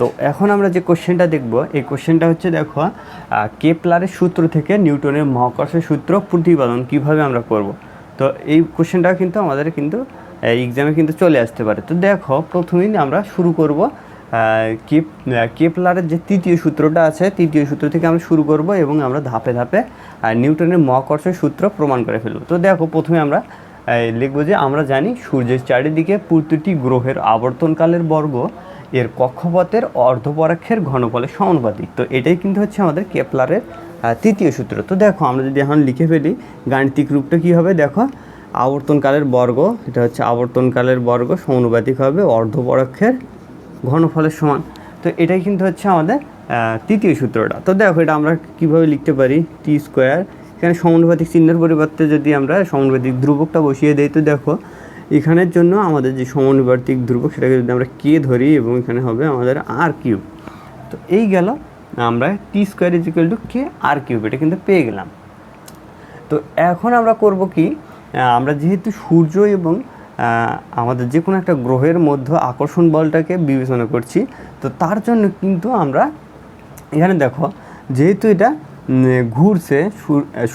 তো এখন আমরা যে কোশ্চেনটা দেখব, এই কোশ্চেনটা হচ্ছে দেখো কেপলারের সূত্র থেকে নিউটনের মহাকর্ষের সূত্র প্রতিপাদন কীভাবে আমরা করব? তো এই কোশ্চেনটা কিন্তু আমাদের কিন্তু এক্সামে কিন্তু চলে আসতে পারে। তো দেখো, প্রথমেই আমরা শুরু করব কেপ কেপলারের যে তৃতীয় সূত্রটা আছে, তৃতীয় সূত্র থেকে আমরা শুরু করব এবং আমরা ধাপে ধাপে নিউটনের মহাকর্ষের সূত্র প্রমাণ করে ফেলব। তো দেখো, প্রথমে আমরা লিখব যে আমরা জানি সূর্যের চারিদিকে প্রতিটি গ্রহের আবর্তনকালের বর্গ এর কক্ষপথের অর্ধপরাক্ষের ঘনফলের সমানুপাতিক। তো এটাই কিন্তু হচ্ছে আমাদের কেপলারের তৃতীয় সূত্র। তো দেখো, আমরা যদি এখন লিখে ফেলি, গাণিতিক রূপটা কী হবে? দেখো, আবর্তনকালের বর্গ, এটা হচ্ছে আবর্তনকালের বর্গ, সমানুপাতিক হবে অর্ধপরাক্ষের ঘনফলের সমান। তো এটাই কিন্তু হচ্ছে আমাদের তৃতীয় সূত্রটা। তো দেখো, এটা আমরা কীভাবে লিখতে পারি? টি স্কোয়ার এখানে সমানুপাতিক চিহ্নের পরিবর্তে যদি আমরা সমানুপাতিক ধ্রুবকটা বসিয়ে দিই, তো দেখো এখানের জন্য আমাদের যে সমানুপাতিক ধ্রুবক, সেটাকে যদি আমরা কে ধরি এবং এখানে হবে আমাদের আর কিউব। তো এই গেল আমরা T square is equal to K R cube, এটা কিন্তু পেয়ে গেলাম। তো এখন আমরা করব কি আমরা যেহেতু সূর্য এবং আমাদের যে কোনো একটা গ্রহের মধ্যে আকর্ষণ বলটাকে বিবেচনা করছি, তো তার জন্য কিন্তু আমরা এখানে দেখো, যেহেতু এটা ঘুরছে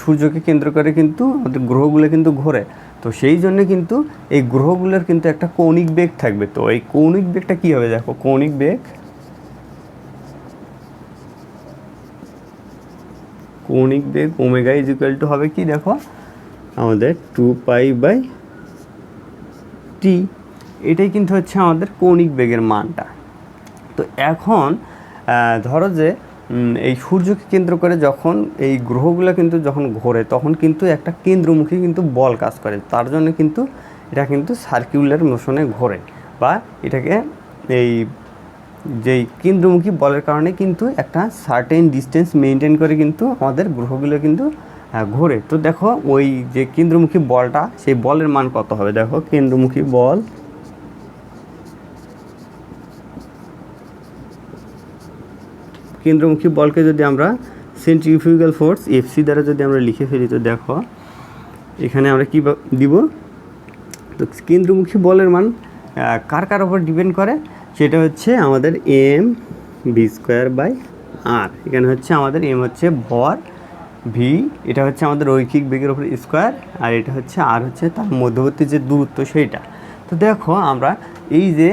সূর্যকে কেন্দ্র করে কিন্তু আমাদের গ্রহগুলো কিন্তু ঘোরে। তো সেই জন্য কিন্তু এই গ্রহগুলোর কিন্তু একটা কৌণিক বেগ থাকবে। তো এই কৌণিক বেগটা কী হবে দেখো, কৌণিক বেগ? কৌণিক বেগ ওমেগা ইজ ইকুয়াল টু হবে কি দেখো? আমাদের টু পাই বাই টি এটাই কিন্তু হচ্ছে আমাদের কৌণিক বেগের মানটা। তো এখন ধরো যে এই সূর্যকে কেন্দ্র করে যখন এই গ্রহগুলো কিন্তু যখন ঘোরে, তখন কিন্তু একটা কেন্দ্রমুখী কিন্তু বল কাজ করে। তার জন্য কিন্তু এটা কিন্তু সার্কিউলার মোশনে ঘোরে বা এটাকে এই যেই কেন্দ্রমুখী বলের কারণে কিন্তু একটা সার্টেন ডিস্টেন্স মেনটেন করে কিন্তু আমাদের গ্রহগুলো কিন্তু ঘোরে। তো দেখো ওই যে কেন্দ্রমুখী বলটা, সেই বলের মান কত হবে? দেখো, কেন্দ্রমুখী বল কেন্দ্রমুখী বলকে যদি আমরা সেন্ট্রিফিউগাল ফোর্স এফসি দ্বারা যদি আমরা লিখে ফেলি, তো দেখো, এখানে আমরা কী দিব? তো কেন্দ্রমুখী বলের মান কার কার ওপর ডিপেন্ড করে? সেটা হচ্ছে আমাদের M V square by R এখানে হচ্ছে আমাদের এম হচ্ছে ভর ভি এটা হচ্ছে আমাদের রৈখিক বেগের ওপর স্কোয়ার আর এটা হচ্ছে আর হচ্ছে তার মধ্যবর্তী যে দূরত্ব, সেইটা। তো দেখো, আমরা এই যে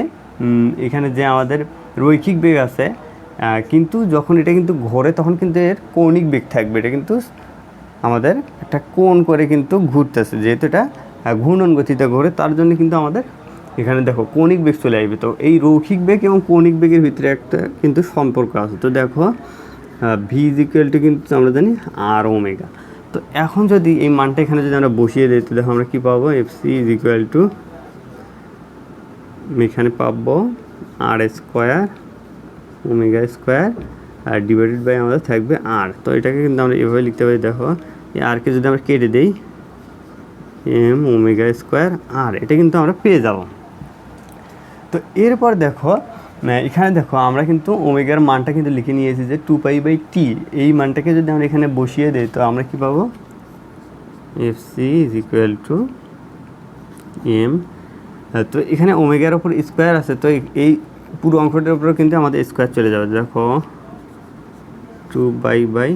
এখানে যে আমাদের রৈখিক বেগ আছে কিন্তু যখন এটা কিন্তু ঘোরে, তখন কিন্তু এর কৌণিক বেগ থাকবে। এটা কিন্তু আমাদের একটা কোণ করে কিন্তু ঘুরতেছে। যেহেতু এটা ঘূর্ণন গতিতে ঘোরে, তার জন্য কিন্তু আমাদের এখানে দেখো কৌণিক বেগ চলে আসবে। তো এই রৌখিক বেগ এবং কৌণিক বেগের ভিতরে একটা কিন্তু সম্পর্ক আছে। তো দেখো ভি ইকুয়ালটি কিন্তু আমরা জানি আর ওমেগা তো এখন যদি এই মানটা এখানে যদি আমরা বসিয়ে দিই, তো দেখো আমরা কী পাবো? F C is equal to এখানে পাবো R square omega square R divided by আমাদের থাকবে আর তো এটাকে কিন্তু আমরা এভাবে লিখতে পারি, দেখো। এই আরকে যদি আমরা কেটে দিই এম ওমেগা স্কোয়ার আর এটা কিন্তু আমরা পেয়ে যাব। তো এরপর দেখো এখানে দেখো, আমরা কিন্তু ওমেগার মানটা কিন্তু লিখে নিয়েছি যে টু পাই বাই টি এই মানটাকে যদি আমরা এখানে বসিয়ে দিই, তো আমরা কি পাবো? F C is equal to M তো এখানে ওমেগার ওপর স্কোয়ার আছে, তো এই- পুরো অঙ্কটার উপরে কিন্তু আমাদের স্কোয়ার চলে যাবে। দেখো টু বাই বাই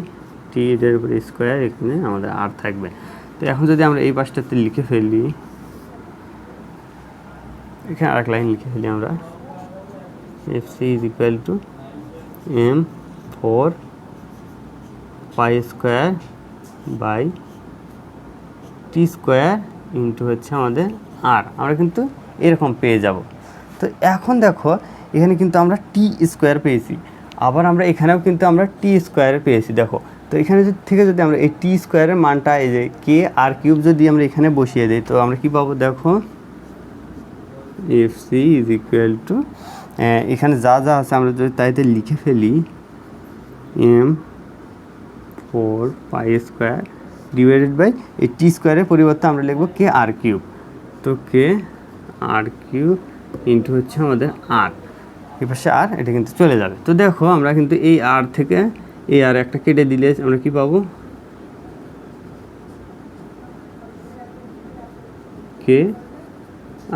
টি এর উপরে স্কোয়ার এখানে আমাদের আর থাকবে। তো এখন যদি আমরা এই পাশটাতে লিখে ফেলি, এখানে আরেক লাইন লিখে ফেলি আমরা। F C is equal to M four pi square by T square into হচ্ছে আমাদের আর আমরা কিন্তু এরকম পেয়ে যাব। তো এখন দেখো এখানে কিন্তু আমরা টি স্কোয়ার পেয়েছি। আবার আমরা এখানেও কিন্তু আমরা টি স্কোয়ার পেয়েছি, দেখো। তো এখানে থেকে যদি আমরা এই টি স্কোয়ারের মানটা এই যে কে আর কিউব যদি আমরা এখানে বসিয়ে দিই, তো আমরা কি পাবো দেখো? F C is equal to এখানে যা যা আছে আমরা যদি তাইতে লিখে ফেলি M four pi square divided by এই টি স্কোয়ারের পরিবর্তে আমরা লিখব কে আর কিউব তো কে আর কিউব ইন্টু হচ্ছে আমাদের আর এই পাশে আর এটা কিন্তু চলে যাবে। তো দেখো আমরা কিন্তু এই আর থেকে এই আর একটা কেটে দিলে আমরা কি পাবো? কে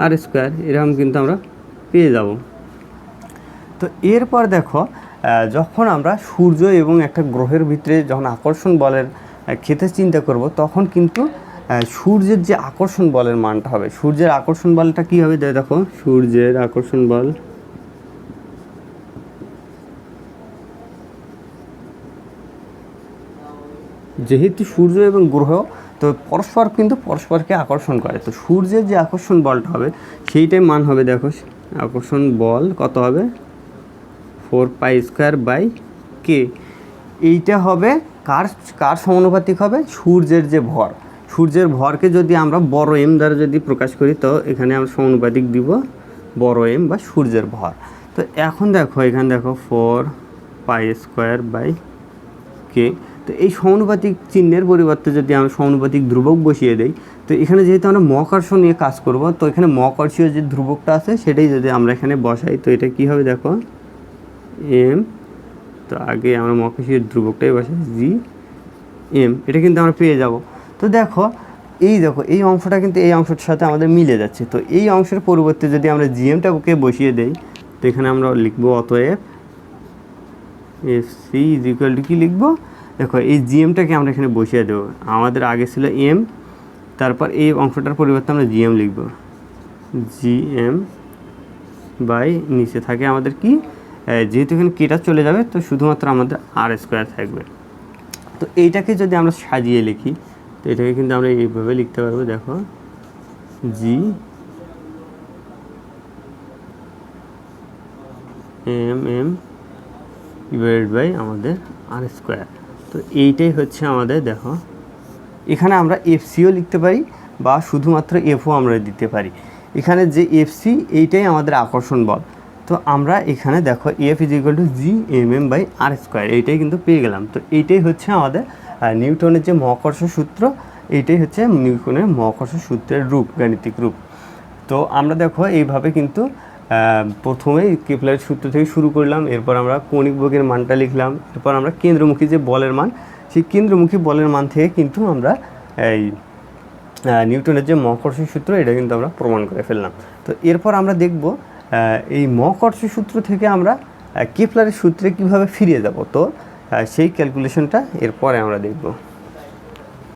আর স্কোয়ার এরকম কিন্তু আমরা পেয়ে যাব। তো এরপর দেখো যখন আমরা সূর্য এবং একটা গ্রহের ভিতরে যখন আকর্ষণ বলের ক্ষেত্রে চিন্তা করব, তখন কিন্তু সূর্যের যে আকর্ষণ বলের মানটা হবে, সূর্যের আকর্ষণ বলটা কী হবে? দেখো, সূর্যের আকর্ষণ বল যেহেতু সূর্য এবং গ্রহ, তো পরস্পর কিন্তু পরস্পরকে আকর্ষণ করে। তো সূর্যের যে আকর্ষণ বলটা হবে, সেইটাই মান হবে দেখো, আকর্ষণ বল কত হবে? Four pi square by K. এইটা হবে কার কার সমানুপাতিক হবে? সূর্যের যে ভর। সূর্যের ভরকে যদি আমরা বড় এম দ্বারা যদি প্রকাশ করি, তো এখানে আমরা সমানুপাতিক দিব বড় এম বা সূর্যের ভর। তো এখন দেখো, এখানে দেখো, four pi square by K. তো এই সমানুপাতিক চিহ্নের পরিবর্তে যদি আমরা সমানুপাতিক ধ্রুবক বসিয়ে দেই, তো এখানে যেহেতু আমরা মহাকর্ষ নিয়ে কাজ করব, তো এখানে মহাকর্ষীয় যে ধ্রুবকটা আছে সেটাই যদি আমরা এখানে বসাই, তো এটা কি হবে দেখো? এম তো আগে আমরা মহাকর্ষীয় ধ্রুবকটাই বসাই জি এম এটা কিন্তু আমরা পেয়ে যাব। তো দেখো, এই দেখো, এই অংশটা কিন্তু এই অংশটার সাথে আমাদের মিলে যাচ্ছে। তো এই অংশের পরিবর্তে যদি আমরা জিএমটাকে বসিয়ে দেই, তো এখানে আমরা লিখব অতএব F C is equal to কী লিখব? দেখো, এই জিএমটাকে আমরা এখানে বসিয়ে দেবো। আমাদের আগে ছিল এম তারপর এই অংশটার পরিবর্তে আমরা জিএম লিখব। জিএম বাই নিচে থাকে আমাদের কি? যেহেতু এখানে কেটা চলে যাবে, তো শুধুমাত্র আমাদের আর স্কোয়ার থাকবে। তো এইটাকে যদি আমরা সাজিয়ে লিখি, তো এটাকে কিন্তু আমরা এইভাবে লিখতে পারব, দেখো। G M M divided by আমাদের আর স্কোয়ার তো এইটাই হচ্ছে আমাদের দেখো। এখানে আমরা এফসিও লিখতে পারি বা শুধুমাত্র এফও আমরা দিতে পারি। এখানে যে এফসি এইটাই আমাদের আকর্ষণ বল। তো আমরা এখানে দেখো F is equal to G M M by R square এইটাই কিন্তু পেয়ে গেলাম। তো এইটাই হচ্ছে আমাদের নিউটনের যে মহাকর্ষ সূত্র, এইটাই হচ্ছে নিউটনের মহাকর্ষ সূত্রের রূপ, গাণিতিক রূপ। তো আমরা দেখো এইভাবে কিন্তু আহ, প্রথমে কেপলারের সূত্র থেকে শুরু করলাম এরপর আমরা কৌণিক বেগের মানটা লিখলাম এরপর আমরা কেন্দ্রমুখী যে বলের মান সেই কেন্দ্রমুখী বলের মান থেকে কিন্তু আমরা এই নিউটনের যে মহাকর্ষ সূত্র এটা কিন্তু আমরা প্রমাণ করে ফেললাম। তো এরপর আমরা দেখব এই মহাকর্ষ সূত্র থেকে আমরা কেপলারের সূত্রে কীভাবে ফিরিয়ে যাব। তো সেই ক্যালকুলেশনটা এরপরে আমরা দেখব।